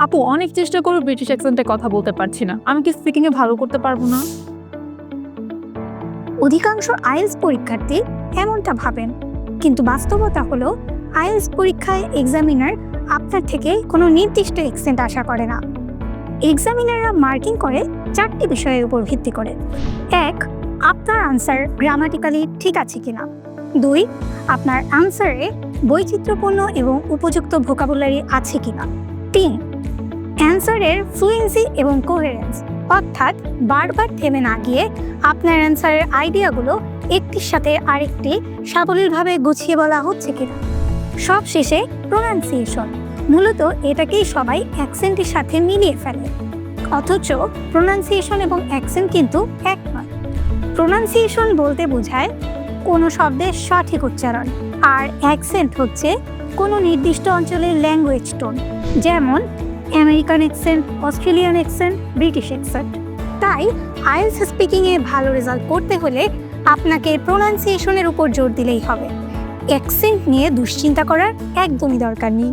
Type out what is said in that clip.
আপু, অনেক চেষ্টা করে ব্রিটিশ অ্যাকসেন্টে কথা বলতে পারছি না। আমি কি স্পিকিং এ ভালো করতে পারব না? অধিকাংশ আইএলস পরীক্ষার্থী এমনটা ভাবেন। কিন্তু বাস্তবতা হলো আইএলস পরীক্ষায় এক্সামিনার আপনার থেকে কোনো নির্দিষ্ট এক্সেন্ট আশা করে না। এক্সামিনাররা মার্কিং করে চারটি বিষয়ের উপর ভিত্তি করে। এক, আপনার আনসার গ্রামাটিক্যালি ঠিক আছে কিনা? দুই, আপনার আনসারে বৈচিত্র্যপূর্ণ এবং উপযুক্ত ভোকাবুলারি আছে কিনা? তিন অ্যান্সারের ফ্লুয়েন্সি এবং কোহেরেন্স। অর্থাৎ বারবার থেমে না গিয়ে আপনার অ্যান্সারের আইডিয়াগুলো একটির সাথে আরেকটি সাবলীলভাবে গুছিয়ে বলা হচ্ছে কিনা। সব শেষে প্রোনাউন্সিয়েশন। মূলত এটাকেই সবাই অ্যাকসেন্টের সাথে মিলিয়ে ফেলে। অথচ প্রোনাউন্সিয়েশন এবং অ্যাকসেন্ট কিন্তু এক নয়। প্রোনাউন্সিয়েশন বলতে বোঝায় কোনো শব্দের সঠিক উচ্চারণ, আর অ্যাকসেন্ট হচ্ছে কোনো নির্দিষ্ট অঞ্চলের ল্যাঙ্গুয়েজ টোন, যেমন American accent Australian accent British accent তাই আইএলস স্পিকিংয়ে ভালো রেজাল্ট করতে হলে আপনাকে প্রোনাউন্সিয়েশনের উপর জোর দিলেই হবে। অ্যাকসেন্ট নিয়ে দুশ্চিন্তা করার একদমই দরকার নেই।